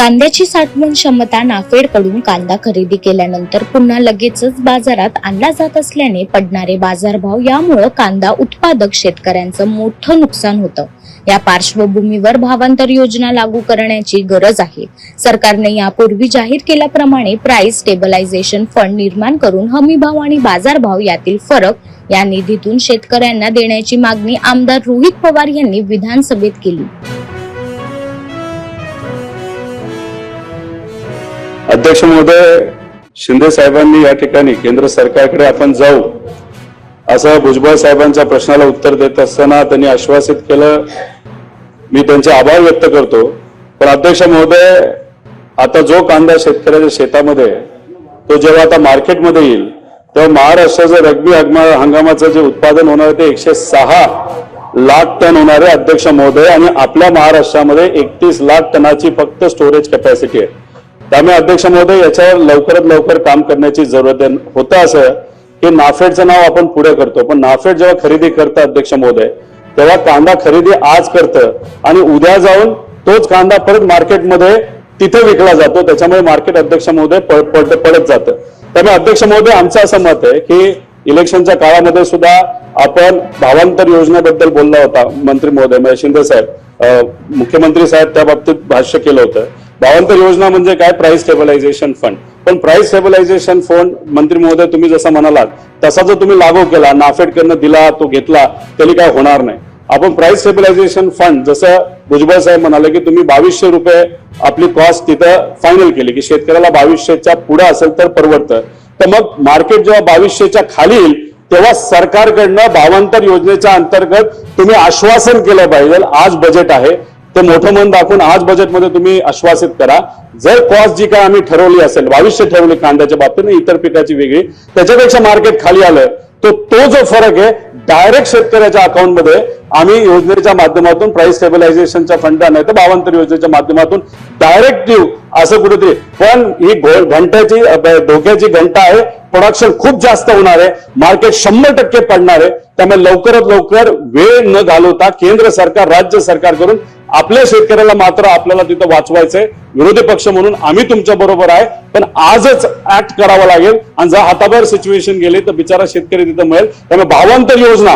कांद्याची साठवण क्षमता नाफेडकडून कांदा खरेदी केल्यानंतर पुन्हा लगेचच बाजारात आणला जात असल्याने पडणारे बाजारभाव यामुळं कांदा उत्पादक शेतकऱ्यांचं मोठं नुकसान होतं. या पार्श्वभूमीवर भावांतर योजना लागू करण्याची गरज आहे. सरकारने यापूर्वी जाहीर केल्याप्रमाणे प्राइस स्टेबलायझेशन फंड निर्माण करून हमीभाव आणि बाजारभाव यातील फरक या निधीतून शेतकऱ्यांना देण्याची मागणी आमदार रोहित पवार यांनी विधानसभेत केली. अध्यक्ष महोदय शिंदे साहेबांनी या ठिकाणी केंद्र सरकारकडे आपण जाऊ असं भुजबळ साहेबांच्या प्रश्नाला उत्तर देत असताना त्यांनी आश्वासित केलं. मी त्यांचे आभार व्यक्त करतो. पण अध्यक्ष महोदय आता जो कांदा शेतकऱ्याच्या शेतामध्ये आहे, तो जेव्हा आता मार्केटमध्ये येईल तेव्हा महाराष्ट्राचं रग्बी हंगामाचं जे उत्पादन होणार आहे ते एकशे सहा लाख टन होणार आहे अध्यक्ष महोदय आणि आपल्या महाराष्ट्रामध्ये एकतीस लाख टनाची फक्त स्टोरेज कॅपॅसिटी आहे. त्यामुळे अध्यक्ष महोदय याच्यावर लवकरात लवकर काम करण्याची जरूरत होतं असं की नाफेडचं नाव आपण पुढे करतो. पण नाफेड जेव्हा खरेदी करतं अध्यक्ष महोदय तेव्हा कांदा खरेदी आज करतं आणि उद्या जाऊन तोच कांदा परत मार्केटमध्ये तिथे विकला जातो. त्याच्यामुळे मार्केट अध्यक्ष महोदय पडत जातं. त्यामुळे अध्यक्ष महोदय आमचं असं मत आहे की इलेक्शनच्या काळामध्ये सुद्धा आपण भावांतर योजनेबद्दल बोलला होता मंत्री महोदय म्हणजे शिंदे साहेब. मुख्यमंत्री साहेब त्या बाबतीत भाष्य केलं होतं. भावांतर योजना म्हणजे काय? प्राइस स्टेबलायझेशन फंड पण प्राइस स्टेबलायझेशन फंड मंत्री महोदय तुम्ही जसं म्हणालात तसा जर तुम्ही लागू केला नाफेडकडनं दिला तो घेतला तरी काय होणार नाही. आपण प्राइस स्टेबलायझेशन फंड जसं भुजबळ साहेब म्हणाले की तुम्ही बावीसशे रुपये आपली कॉस्ट तिथं फायनल केली की शेतकऱ्याला बावीसशेच्या पुढे असेल तर परवडतं. तर मग मार्केट जेव्हा बावीसशेच्या खाली येईल तेव्हा सरकारकडनं भावांतर योजनेच्या अंतर्गत तुम्ही आश्वासन केलं पाहिजे आज बजेट आहे ते मोठं मन दाखवून आज बजेटमध्ये तुम्ही आश्वासित करा. जर कॉस्ट जी काय आम्ही ठरवली असेल भविष्य ठरवली कांद्याच्या बाबतीत इतर पिकाची वेगळी त्याच्यापेक्षा मार्केट खाली आलं तो तो जो फरक आहे डायरेक्ट शेतकऱ्याच्या अकाउंटमध्ये आम्ही योजनेच्या माध्यमातून प्राइस स्टेबिलायझेशनच्या फंड नाही तर बावंतर योजनेच्या माध्यमातून डायरेक्ट देऊ असं कुठेतरी. पण ही घंट्याची धोक्याची घंटा आहे. प्रोडक्शन खूप जास्त होणार आहे. मार्केट शंभर टक्के पडणार आहे. त्यामुळे लवकरात लवकर वेळ न घालवता केंद्र सरकार राज्य सरकार करून आपल्या शेतकऱ्याला मात्र आपल्याला तिथं वाचवायचंय. विरोधी पक्ष म्हणून आम्ही तुमच्या बरोबर आहे. पण आजच ऍक्ट करावं लागेल. आणि जर हाताबाहेर सिच्युएशन गेली तर बिचारा शेतकरी तिथं मिळेल. त्यामुळे भावांतर योजना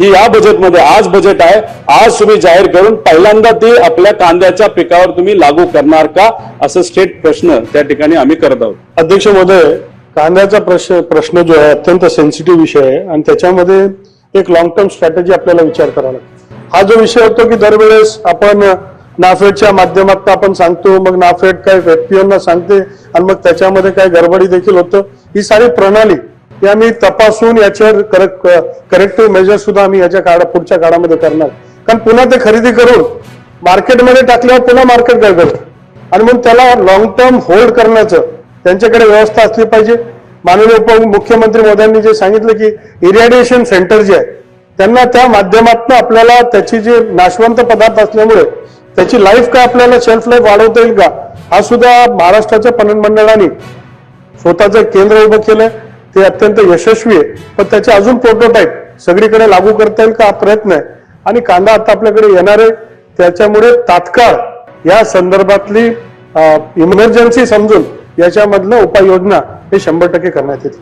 ही या बजेटमध्ये आज बजेट आहे. आज तुम्ही जाहीर करून पहिल्यांदा ती आपल्या कांद्याच्या पिकावर तुम्ही लागू करणार का? असं स्टेट प्रश्न त्या ठिकाणी आम्ही करत आहोत. अध्यक्ष महोदय कांद्याचा प्रश्न प्रश्न जो आहे अत्यंत सेन्सिटिव्ह विषय आहे. आणि त्याच्यामध्ये एक लॉंग टर्म स्ट्रॅटेजी आपल्याला विचार करावा लागतो. हा जो विषय होतो की दरवेळेस आपण नाफेडच्या माध्यमात आपण सांगतो मग नाफेड काय व्यक्तींना सांगते आणि मग त्याच्यामध्ये काय गडबडी देखील होतं ही सारी प्रणाली ही आम्ही तपासून याच्यावर करेक्टिव्ह मेजर सुद्धा आम्ही याच्या काळा पुढच्या काळामध्ये करणार. कारण पुन्हा ते खरेदी करून मार्केटमध्ये टाकल्यावर पुन्हा मार्केट गडबड आणि मग त्याला लॉंग टर्म होल्ड करण्याचं त्यांच्याकडे व्यवस्था असली पाहिजे. माननीय उपमुख्यमंत्री मोदयांनी जे सांगितलं की इरिडिएशन सेंटर जे आहे त्यांना त्या माध्यमातून आपल्याला त्याची जी नाशवंत पदार्थ असल्यामुळे त्याची लाईफ काय आपल्याला शेल्फ लाईफ वाढवता येईल का? हा सुद्धा महाराष्ट्राच्या पणन मंडळाने स्वतःचं केंद्र उभं केलंय. ते अत्यंत यशस्वी आहे. पण त्याचे अजून प्रोटोटाईप सगळीकडे लागू करता येईल का? हा प्रयत्न आहे. आणि कांदा आता आपल्याकडे येणार आहे. त्याच्यामुळे तात्काळ या संदर्भातली इमर्जन्सी समजून याच्यामधलं उपाययोजना हे शंभर टक्के करण्यात येतील.